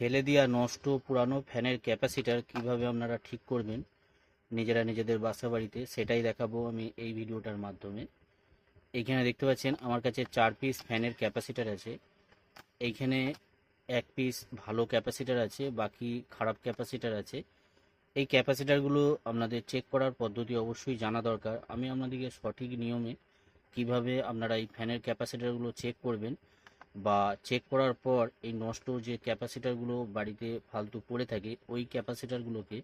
ফেলে দেওয়া নষ্ট পুরানো ফ্যানের ক্যাপাসিটার কীভাবে আপনারা ঠিক করবেন, নিজেরা নিজেদের বাসা বাড়িতে সেটাই দেখাবো আমি এই ভিডিওটার মাধ্যমে। এইখানে দেখতে পাচ্ছেন আমার কাছে চার পিস ফ্যানের ক্যাপাসিটার আছে। এইখানে এক পিস ভালো ক্যাপাসিটার আছে, বাকি খারাপ ক্যাপাসিটার আছে। এই ক্যাপাসিটারগুলো আপনাদের চেক করার পদ্ধতি অবশ্যই জানা দরকার। আমি আপনাদেরকে সঠিক নিয়মে কীভাবে আপনারা এই ফ্যানের ক্যাপাসিটারগুলো চেক করবেন বা চেক করার পর এই নষ্ট যে ক্যাপাসিটারগুলো বাড়িতে ফালতু পড়ে থাকে, ওই ক্যাপাসিটারগুলোকে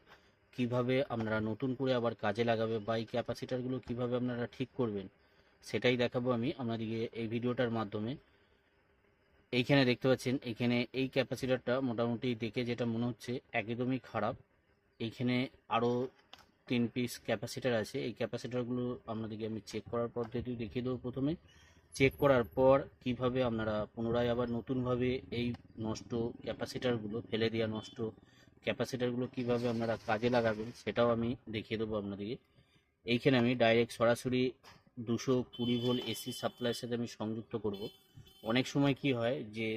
কীভাবে আপনারা নতুন করে আবার কাজে লাগাবে বা এই ক্যাপাসিটারগুলো কীভাবে আপনারা ঠিক করবেন, সেটাই দেখাবো আমি আপনাদেরকে এই ভিডিওটার মাধ্যমে। এইখানে দেখতে পাচ্ছেন এইখানে এই ক্যাপাসিটারটা মোটামুটি দেখে যেটা মনে হচ্ছে একদমই খারাপ। এইখানে আরও তিন পিস ক্যাপাসিটার আছে, এই ক্যাপাসিটারগুলো আপনাদেরকে আমি চেক করার পদ্ধতি দেখিয়ে দেবো প্রথমে। চেক করার পর কীভাবে আপনারা পুনরায় আবার নতুনভাবে এই নষ্ট ক্যাপাসিটারগুলো, ফেলে দেওয়া নষ্ট ক্যাপাসিটারগুলো কীভাবে আপনারা কাজে লাগাবেন সেটাও আমি দেখিয়ে দেবো আপনাদেরকে। এইখানে আমি ডাইরেক্ট সরাসরি দুশো কুড়ি ভোল্ট এসি সাপ্লাইয়ের সাথে আমি সংযুক্ত করব। অনেক সময় কি হয় যে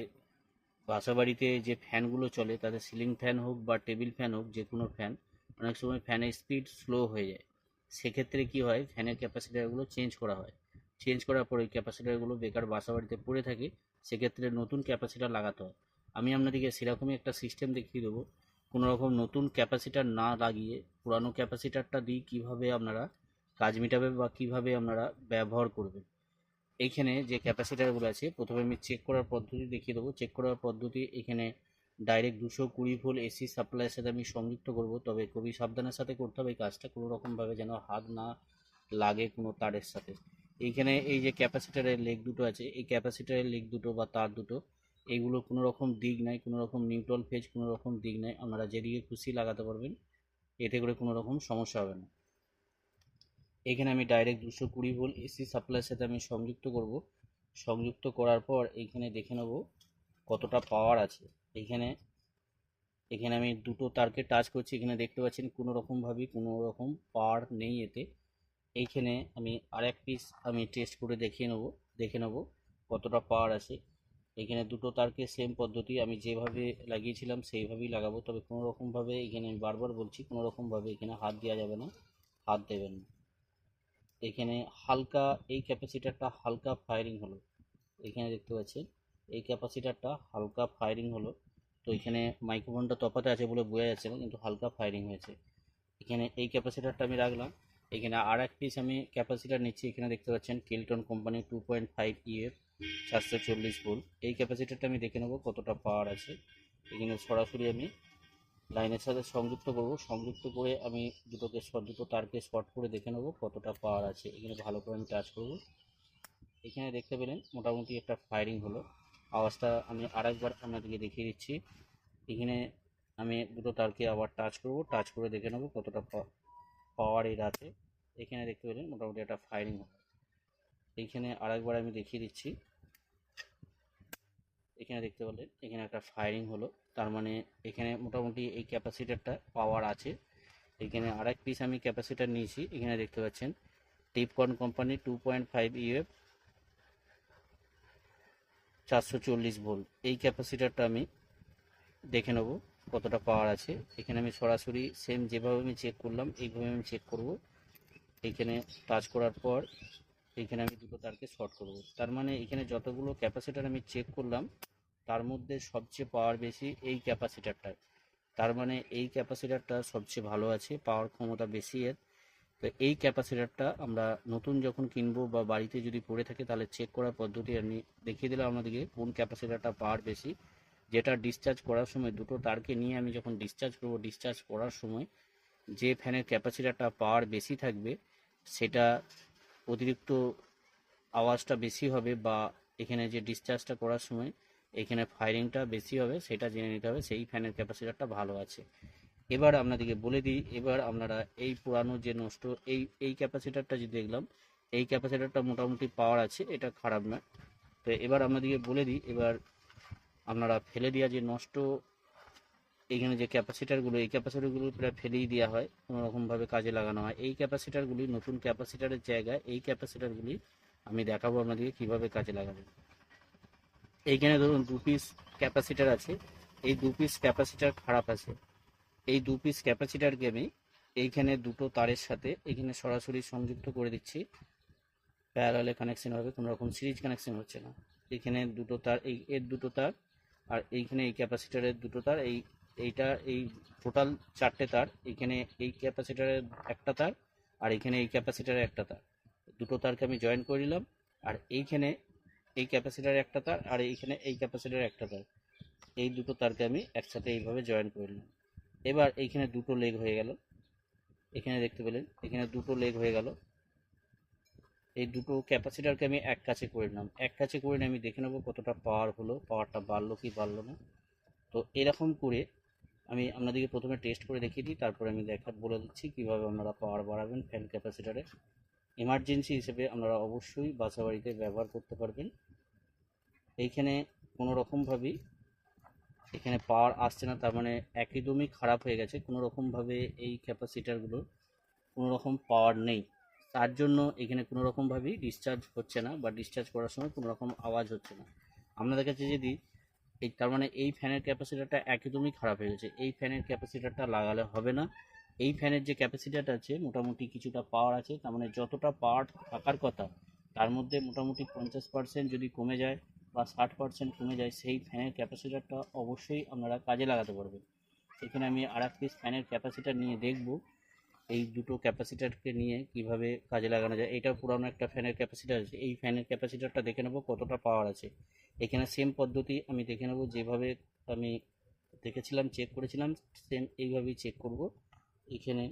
বাসা বাড়িতে যে ফ্যানগুলো চলে তাদের সিলিং ফ্যান হোক বা টেবিল ফ্যান হোক, যে কোনো ফ্যান অনেক সময় ফ্যানের স্পিড স্লো হয়ে যায়। সেক্ষেত্রে কি হয় ফ্যানের ক্যাপাসিটারগুলো চেঞ্জ করা হয়। চেঞ্জ করার পর ওই ক্যাপাসিটারগুলো বেকার বাসা বাড়িতে পড়ে থাকে, সেক্ষেত্রে নতুন ক্যাপাসিটার লাগাতে হয়। আমি আপনাদেরকে সেরকমই একটা সিস্টেম দেখিয়ে দেবো। কোনো রকম নতুন ক্যাপাসিটার না লাগিয়ে পুরানো ক্যাপাসিটারটা দিয়ে কীভাবে আপনারা কাজ মেটাবে বা কীভাবে আপনারা ব্যবহার করবেন। এইখানে যে ক্যাপাসিটারগুলো আছে, প্রথমে আমি চেক করার পদ্ধতি দেখিয়ে দেবো। চেক করার পদ্ধতি এখানে ডাইরেক্ট দুশো কুড়ি ভোল্ট এসি সাপ্লাইয়ের সাথে আমি সংযুক্ত করব। তবে খুবই সাবধানের সাথে করতে হবে। এই কাজটা কোনো রকমভাবে যেন হাত না লাগে কোনো তারের সাথে। এইখানে এই যে ক্যাপাসিটারের লেগ দুটো আছে, এই ক্যাপাসিটারের লেগ দুটো বা তার দুটো এইগুলো কোনো রকম দিক নাই, কোনো রকম নিউট্রাল ফেজ কোনো রকম দিক নাই। আপনারা যেদিকে খুশি লাগাতে পারবেন, এতে করে কোনো রকম সমস্যা হবে না। এখানে আমি ডাইরেক্ট দুশো কুড়ি ভোল্ট এসি সাপ্লাইয়ের সাথে আমি সংযুক্ত করব। সংযুক্ত করার পর এইখানে দেখে নেব কতটা পাওয়ার আছে। এইখানে এখানে আমি দুটো তারকে টাচ করছি। এখানে দেখতে পাচ্ছেন কোনো রকমভাবেই কোনো রকম পাওয়ার নেই এতে। এইখানে আমি আর এক পিস আমি টেস্ট করে দেখিয়ে নেব, দেখে নেব কতটা পাওয়ার আছে। এখানে দুটো তারকে সেম পদ্ধতি আমি যেভাবে লাগিয়েছিলাম সেইভাবেই লাগাবো। তবে কোনো রকমভাবে এখানে আমি বারবার বলছি কোনো রকমভাবে এখানে হাত দেওয়া যাবে না, হাত দেবেন না। এখানে হালকা, এই ক্যাপাসিটারটা হালকা ফায়ারিং হলো। এখানে দেখতে পাচ্ছেন, এই ক্যাপাসিটারটা হালকা ফায়ারিং হলো। তো এখানে মাইক্রোফোনটা তফাতে আছে বলে বোঝা যাচ্ছে না, কিন্তু হালকা ফায়ারিং হয়েছে। এখানে এই ক্যাপাসিটারটা আমি রাখলাম। এখানে আর এক পিস আমি ক্যাপাসিটার নিচ্ছি, এখানে দেখতে পাচ্ছেন Kelton company two point five EF চারশো চল্লিশ ভোল্ট এই ক্যাপাসিটারটা আমি দেখে নেব কতটা পাওয়ার আছে। এখানে সরাসরি আমি লাইনের সাথে সংযুক্ত করব। সংযুক্ত করে আমি দুটোকে দুটো তারকে শর্ট করে দেখে নেব কতটা পাওয়ার আছে। এখানে ভালো করে আমি টাচ করব। এখানে দেখতে পেলেন মোটামুটি একটা ফায়ারিং হলো। আওয়াজটা আমি আরেকবার আপনাদেরকে দেখিয়ে দিচ্ছি। এখানে আমি দুটো তারকে আবার টাচ করব। টাচ করে দেখে নেব কতটা পাওয়ার এর আছে এখানে দেখতে পেলেন মোটামুটি একটা ফায়ারিং হলো এইখানে আরেকবার আমি দেখিয়ে দিচ্ছি। এখানে দেখতে পেলেন, এখানে একটা ফায়ারিং হলো। তার মানে এখানে মোটামুটি এই ক্যাপাসিটারটা পাওয়ার আছে। এখানে আরেক পিস আমি ক্যাপাসিটার নিয়েছি। এখানে দেখতে পাচ্ছেন Tipcon company two point five UF চারশো চল্লিশ ভোল্ট এই ক্যাপাসিটারটা আমি দেখে নেব। কতটা পাওয়ার আছে, এখানে আমি সরাসরি সেম যেভাবে আমি চেক করলাম, এইভাবে আমি চেক করব। এইখানে টাচ করার পর এইখানে আমি দুটো তারকে শর্ট করব। তার মানে এখানে যতগুলো ক্যাপাসিটার আমি চেক করলাম, তার মধ্যে সবচেয়ে পাওয়ার বেশি এই ক্যাপাসিটারটার তার মানে এই ক্যাপাসিটারটা সবচেয়ে ভালো আছে পাওয়ার ক্ষমতা বেশি এর। তো এই ক্যাপাসিটারটা আমরা নতুন যখন কিনবো বা বাড়িতে যদি পড়ে থাকে, তাহলে চেক করার পদ্ধতি আমি দেখিয়ে দিলাম আপনাদেরকে, কোন ক্যাপাসিটারটা পাওয়ার বেশি। যেটা ডিসচার্জ করার সময় দুটো তারকে নিয়ে আমি যখন ডিসচার্জ করব ডিসচার্জ করার সময় যে ফ্যানের ক্যাপাসিটারটা পাওয়ার বেশি থাকবে, সেটা অতিরিক্ত আওয়াজটা বেশি হবে বা এখানে যে ডিসচার্জটা করার সময় এখানে ফায়ারিংটা বেশি হবে, সেটা জেনে নিতে হবে সেই ফ্যানের ক্যাপাসিটারটা ভালো আছে। এবার আপনাদেরকে বলে দিই, এবার আপনারা এই পুরানো যে নষ্ট, এই এই ক্যাপাসিটারটা যে দেখলাম, এই ক্যাপাসিটারটা মোটামুটি পাওয়ার আছে, এটা খারাপ না। তো এবার আপনাদেরকে বলে দিই, এবার আপনারা ফেলে দেওয়া যে নষ্ট এখানে যে ক্যাপাসিটারগুলো, এই ক্যাপাসিটারগুলো প্রায় ফেলেই দেওয়া হয় কোনো রকমভাবে কাজে লাগানো হয়। এই ক্যাপাসিটারগুলি, নতুন ক্যাপাসিটারের জায়গায় এই ক্যাপাসিটারগুলি আমি দেখাবো আপনাদেরকে কীভাবে কাজে লাগাবেন এইখানে ধরুন দু পিস ক্যাপাসিটার আছে, এই দু পিস ক্যাপাসিটার খারাপ আছে। এই দু পিস ক্যাপাসিটারকে আমি এইখানে দুটো তারের সাথে এখানে সরাসরি সংযুক্ত করে দিচ্ছি। প্যারালে কানেকশন হবে কোনো রকম সিরিজ কানেকশন হচ্ছে না। এখানে দুটো তার, এই, এর দুটো তার আর এইখানে এই ক্যাপাসিটারের দুটো তার, এই, এইটা, এই টোটাল চারটে তার, এইখানে এই ক্যাপাসিটারের একটা তার আর এইখানে এই ক্যাপাসিটারের একটা তার। দুটো তারকে আমি জয়েন করে নিলাম আর এইখানে এই ক্যাপাসিটারের একটা তার আর এইখানে এই ক্যাপাসিটারের একটা তার। এই দুটো তারকে আমি একসাথে এইভাবে জয়েন করে নিলাম। এবার এইখানে দুটো লেগ হয়ে গেল। এখানে দেখতে পেলেন, এখানে দুটো লেগ হয়ে গেল। এই দুটো ক্যাপাসিটারকে আমি এক কাছে করে নিলাম। এক কাছে করে নিয়ে আমি দেখে নেব কতটা পাওয়ার হলো পাওয়ারটা বাড়লো কি বাড়লো না। তো এরকম করে আমি আপনাদেরকে প্রথমে টেস্ট করে দেখিয়ে দিই, তারপরে আমি দেখা, বলে দিচ্ছি কীভাবে আপনারা পাওয়ার বাড়াবেন ফ্যান ক্যাপাসিটারে এমার্জেন্সি হিসেবে আপনারা অবশ্যই বাসা বাড়িতে ব্যবহার করতে পারবেন। এইখানে কোনো রকমভাবেই এখানে পাওয়ার আসছে না, তার মানে একদমই খারাপ হয়ে গেছে। কোনো রকমভাবে এই ক্যাপাসিটারগুলোর কোনো রকম পাওয়ার নেই। তার জন্য এখানে কোনো রকমভাবেই ডিসচার্জ হচ্ছে না বা ডিসচার্জ করার সময় কোনো রকম আওয়াজ হচ্ছে না। আপনাদের কাছে যদি এই তার মানে এই ফ্যানের ক্যাপাসিটারটা একদমই খারাপ হয়ে গেছে। এই ফ্যানের ক্যাপাসিটারটা লাগালে হবে না। এই ফ্যানের যে ক্যাপাসিটারটা আছে, মোটামুটি কিছুটা পাওয়ার আছে, তার মানে যতটা পাওয়ার থাকার কথা, তার মধ্যে মোটামুটি পঞ্চাশ পার্সেন্ট যদি কমে যায় বা ষাট পার্সেন্ট কমে যায়, সেই ফ্যানের ক্যাপাসিটারটা অবশ্যই আপনারা কাজে লাগাতে পারবেন। এখানে আমি আর এক পিস ফ্যানের ক্যাপাসিটার নিয়ে দেখব। এই দুটো ক্যাপাসিটারকে নিয়ে কীভাবে কাজে লাগানো যায় এটা পুরানো একটা ফ্যানের ক্যাপাসিটার আছে। এই ফ্যানের ক্যাপাসিটারটা দেখে নেব কতটা পাওয়ার আছে। এখানে সেম পদ্ধতি আমি দেখে নেব, যেভাবে আমি দেখেছিলাম চেক করেছিলাম সেম এইভাবেই চেক করব। এখানে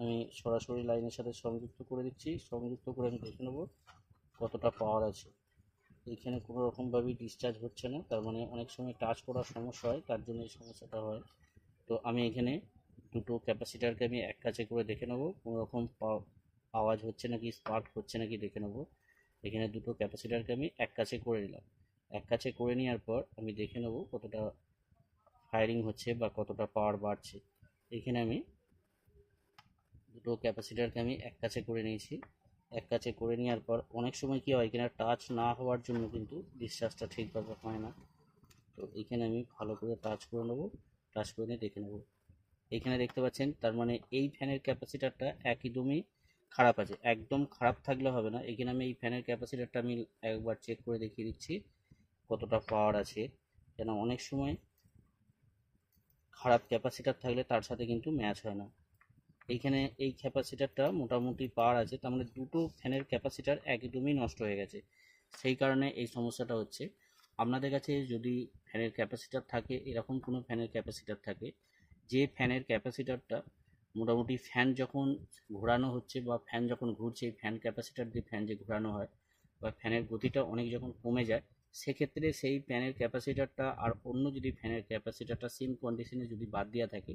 আমি সরাসরি লাইনের সাথে সংযুক্ত করে দিচ্ছি, সংযুক্ত করে আমি দেখে নেব কতটা পাওয়ার আছে। এখানে কোনো রকমভাবেই ডিসচার্জ হচ্ছে না, তার মানে অনেক সময় টাচ করার সমস্যা হয়, তার জন্য এই সমস্যাটা হয়। তো আমি এখানে দুটো ক্যাপাসিটারকে আমি এক কাছে করে দেখে নেব। কোনো রকম পা- আওয়াজ হচ্ছে নাকি স্পার্ক হচ্ছে নাকি দেখে নেব। এখানে দুটো ক্যাপাসিটারকে আমি এক কাছে করে নিলাম। এক কাছে করে নেওয়ার পর আমি দেখে নেব কতটা ফায়ারিং হচ্ছে বা কতটা পাওয়ার বাড়ছে। এখানে আমি দুটো ক্যাপাসিটারকে আমি এক কাছে করে নিয়েছি। এক কাছে করে নেওয়ার পর অনেক সময় কী হয় এখানে টাচ না হওয়ার জন্য কিন্তু ডিসচার্জটা ঠিকভাবে হয় না। তো এখানে আমি ভালো করে টাচ করে নেব। টাচ করে নিয়ে দেখে নেব। এখানে দেখতে পাচ্ছেন, তার মানে এই ফ্যানের ক্যাপাসিটারটা একদমই খারাপ আছে। একদম খারাপ থাকলে হবে না। এখানে আমি এই ফ্যানের ক্যাপাসিটারটা আমি একবার চেক করে দেখিয়ে দিচ্ছি, কতটা পাওয়ার আছে। কেন অনেক সময় খারাপ ক্যাপাসিটার থাকলে তার সাথে কিন্তু ম্যাচ হয় না। এইখানে এই ক্যাপাসিটারটা মোটামুটি পাওয়ার আছে, তার মানে দুটো ফ্যানের ক্যাপাসিটার একদমই নষ্ট হয়ে গেছে। সেই কারণে এই সমস্যাটা হচ্ছে। আপনাদের কাছে যদি ফ্যানের ক্যাপাসিটার থাকে, এরকম কোনো ফ্যানের ক্যাপাসিটার থাকে যে ফ্যানের ক্যাপাসিটারটা মোটামুটি ফ্যান যখন ঘোরানো হচ্ছে বা ফ্যান যখন ঘুরছে ফ্যান ক্যাপাসিটার দিয়ে ফ্যান যে ঘোরানো হয় বা ফ্যানের গতিটা অনেক যখন কমে যায়, সেক্ষেত্রে সেই ফ্যানের ক্যাপাসিটারটা আর অন্য যদি ফ্যানের ক্যাপাসিটারটা সেম কন্ডিশনে যদি বাদ দেওয়া থাকে,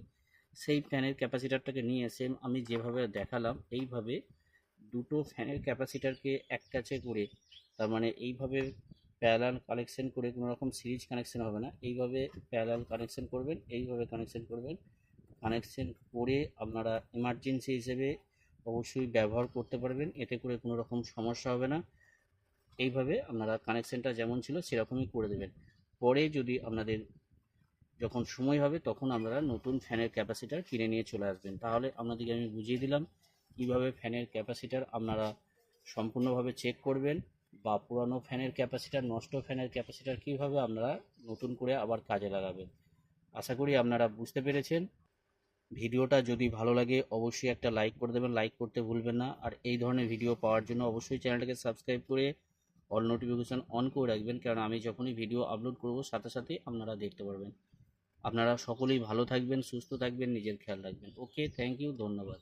সেই ফ্যানের ক্যাপাসিটারটাকে নিয়ে সেম আমি যেভাবে দেখালাম, এইভাবে দুটো ফ্যানের ক্যাপাসিটারকে এক কাছে করে, তার মানে এইভাবে প্যারালাল কানেকশন করে কোনো রকম সিরিজ কানেকশন হবে না। এইভাবে প্যারালাল কানেকশন করবেন, এইভাবে কানেকশন করবেন। কানেকশন করে আপনারা এমার্জেন্সি হিসেবে অবশ্যই ব্যবহার করতে পারবেন, এতে করে কোনো রকম সমস্যা হবে না। এইভাবে আপনারা কানেকশনটা যেমন ছিল সেরকমই করে দেবেন। পরে যদি আপনাদের যখন সময় হবে তখন আপনারা নতুন ফ্যানের ক্যাপাসিটার কিনে নিয়ে চলে আসবেন। তাহলে আপনাদেরকে আমি বুঝিয়ে দিলাম কীভাবে ফ্যানের ক্যাপাসিটার আপনারা সম্পূর্ণভাবে চেক করবেন। বা পুরানো ফ্যানের ক্যাপাসিটার, নষ্ট ফ্যানের ক্যাপাসিটার কীভাবে আপনারা নতুন করে আবার কাজে লাগাবেন? আশা করি আপনারা বুঝতে পেরেছেন। ভিডিওটা যদি ভালো লাগে, অবশ্যই একটা লাইক করে দেবেন। লাইক করতে ভুলবেন না। আর এই ধরনের ভিডিও পাওয়ার জন্য অবশ্যই চ্যানেলটাকে সাবস্ক্রাইব করে অল নোটিফিকেশান অন করে রাখবেন। কারণ আমি যখনই ভিডিও আপলোড করব, সাথে সাথে আপনারা দেখতে পারবেন। আপনারা সকলেই ভালো থাকবেন, সুস্থ থাকবেন, নিজের খেয়াল রাখবেন। ওকে, থ্যাংক ইউ, ধন্যবাদ।